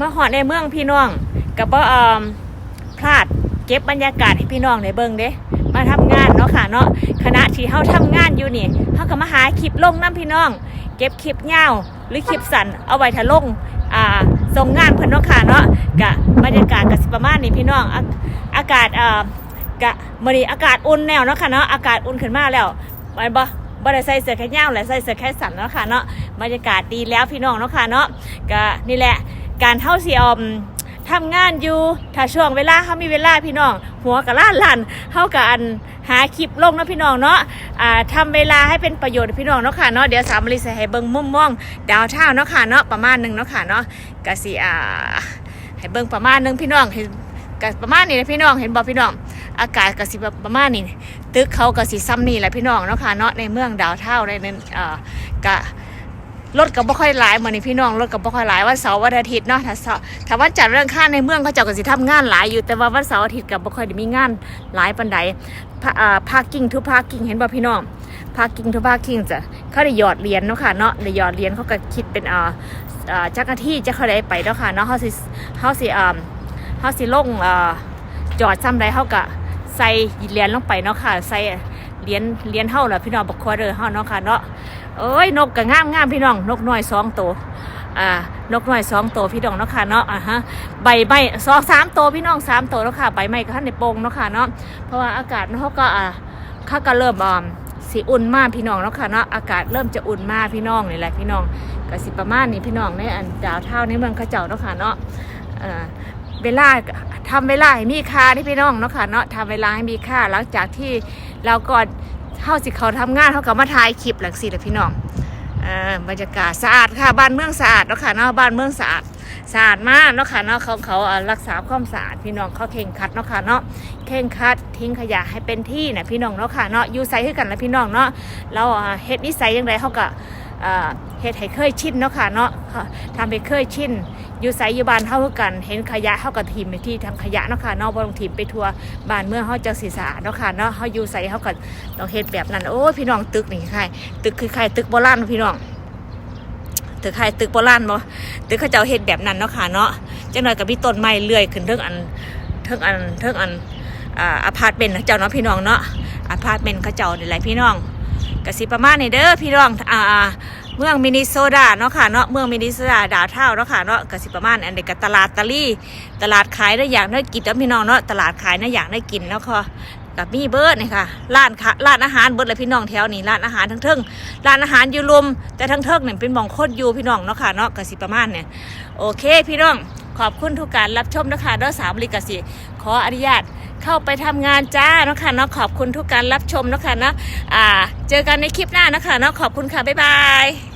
มาหอดในเมืองพี่น้องกับบ่เอ่อพลาดเก็บบรรยากาศให้พี่น้องในเบิ่งเด้มาทำงานเนาะค่ะเนาะขณะที่เฮาทำงานอยู่นี่เฮาก็มาหาคลิปลงน้ำพี่น้อง เก็บคลิปยาวหรือคลิปสั้นเอาไว้ถ้าลงอ่าส่งงานเพิ่นเนาะค่ะเนาะกะบรรยากาศก็สิประมาณนี้พี่น้องอาอากาศเอ่อกะมื้อนี้อากาศอุ่นแนวเนาะค่ะเนาะอากาศอุ่นขึ้นมาแล้วไปบ่บ่ได้ใส่เสื้อแขนยาวและใส่เสื้อแขนสั้นเนาะค่ะเนาะบรรยากาศดีแล้วพี่น้องเนาะค่ะเนาะก็นี่แหละ การเฮาสิออมทำงานอยู่ถ้าช่วงเวลาเขามีเวลาพี่น้อง หัวกับล้านลันเขากับอันหาคลิปลงเนาะพี่น้องเนาะอ่าทำเวลาให้เป็นประโยชน์พี่น้องเนาะค่ะเนาะเดี๋ยวสามลิสให้เบิ้งมุมมองดาวเท่าเนาะค่ะเนาะประมาณหนึ่งเนาะค่ะเนาะกะสิอ่าให้เบิ้งประมาณหนึ่งพี่น้องเห็นกะประมาณนี้นะพี่น้องเห็นบอกพี่น้อง อากาศกะสิแบบประมาณนี้ตึกเขากะสิซ้ำนี่แหละพี่น้องเนาะค่ะเนาะในเมืองดาวเท่าในนั้นอ่ากะ รถก็บ่ค่อยหลายเหมือนนี่พี่น้องรถก็บ่ค่อยหลายวันเสาร์วันอาทิตย์เนาะถ้าเสาร์ถ้าวันจันทร์เรื่องข้าในเมืองเขาเจ้าก็สิทำงานหลายอยู่แต่ว่าวันเสาร์อาทิตย์ก็บ่ค่อยได้มีงานหลายปานใดพาอ่าพากิ้งทุพากิ้งเห็นบ่พี่น้องพากิ้งทุพากิ้งจ้ะเขาได้หยอดเหรียญเนาะค่ะเนาะได้หยอดเหรียญเขาก็คิดเป็นอ่าอ่าจักรที่จะเขาได้ไปเนาะค่ะเนาะเขาสิเขาสิอ่าเขาสิลงอ่าจอดซ้ำใดเขาก็ใส่เหรียญลงไปเนาะค่ะใส่ เหรียญเหรียญเฮาล่ะพี่น้องบักควอเดอร์เฮาเนาะค่ะเนาะเอ้ยนกก็งามงามพี่น้องนกน้อยสองตัวอ่านกน้อยสองตัวพี่น้องเนาะค่ะเนาะอ่าฮะใบไม้สองสามตัวพี่น้องสามตัวแล้วค่ะใบไม้ก็ท่านในโปงเนาะค่ะเนาะเพราะว่าอากาศเขาก็อ่าเขาก็เริ่มอ่าสีอุ่นมากพี่น้องเนาะค่ะเนาะอากาศเริ่มจะอุ่นมากพี่น้องนี่แหละพี่น้องก็สิประมาณนี้พี่น้องในอันดาวเท่าในเมืองเขาเจ้าเนาะค่ะเนาะเอ่อเวลาทำเวลาให้มีค่าที่พี่น้องเนาะค่ะเนาะทำเวลาให้มีค่าหลังจากที่ เราก็เท่าสิเขาทำงานเขาก็มาถ่ายคลิปหลังสิแหละพี่น้องบรรยากาศสะอาดค่ะบ้านเมืองสะอาดเนาะค่ะเนาะบ้านเมืองสะอาดสะอาดมากเนาะค่ะเนาะเขาเขารักษาความสะอาดพี่น้องเขาเข่งคัดเนาะค่ะเนาะเข่งคัดทิ้งขยะให้เป็นที่นะพี่น้องเนาะค่ะเนาะอยู่ใส่ให้กันนะพี่น้องเนาะเราเฮ็ดนิสัยยังไงเขาก็ เฮ็ดให้เคยชินเนาะค่ะเนาะทำให้เคยชินอยู่ใส่อยู่บ้านเท่ากัน เห็นขยะเท่ากับทีมไปที่ทางขยะเนาะค่ะเนาะบ่ต้องทีมไปทัวร์บ้านเมื่อเขาจะสีสะอาดเนาะค่ะเนาะเขาอยู่ใส่เขาก็ต้องเฮ็ดแบบนั้นโอ้พี่น้องตึกนี่ใครตึกคือใครตึกโบราณพี่น้องตึกใครตึกโบราณบ่ตึกเขาเจ้าเฮ็ดแบบนั้นเนาะค่ะเนาะจังหน่อยกับพี่ต้นไม้เลื่อยขึ้นเทิงอันเทิงอันเทิงอันอ่าอพาร์ตเมนต์เขาเจ้าเนาะพี่น้องเนาะอพาร์ตเมนต์เขาเจ้านี่แหละพี่น้อง กสิประมาณนี้เด้อพี่น้องอ่าเมืองมินิโซดาเนาะค่ะเนาะเมืองมินิโซดาดาวเท่าเนาะค่ะเนาะกสิประมาณอันเด็กกับตลาดตะลี่ ตลาดขายได้อย่างได้กินแล้วพี่น้องเนาะตลาดขายได้อย่างได้กินเนาะค่ะกับมีเบิร์ดนี่ค่ะร้านค่ะร้านอาหารเบิร์ดเลยพี่น้องแถวนี้ร้านอาหารทั้งเทิงร้านอาหารอยู่รวมแต่ทั้งเทิงเนี่ยเป็นหมองโคตรอยู่พี่น้องเนาะค่ะเนาะกสิประมาณเนี่ยโอเค พี่น้องขอบคุณทุกการรับชมนะคะเด้อสามลิกสิขออนุญาต เข้าไปทำงานจ้าเนาะค่ะเนาะขอบคุณทุกการรับชมเนาะค่ะเนาะอ่า เจอกันในคลิปหน้านะคะเนาะขอบคุณค่ะบ๊ายบาย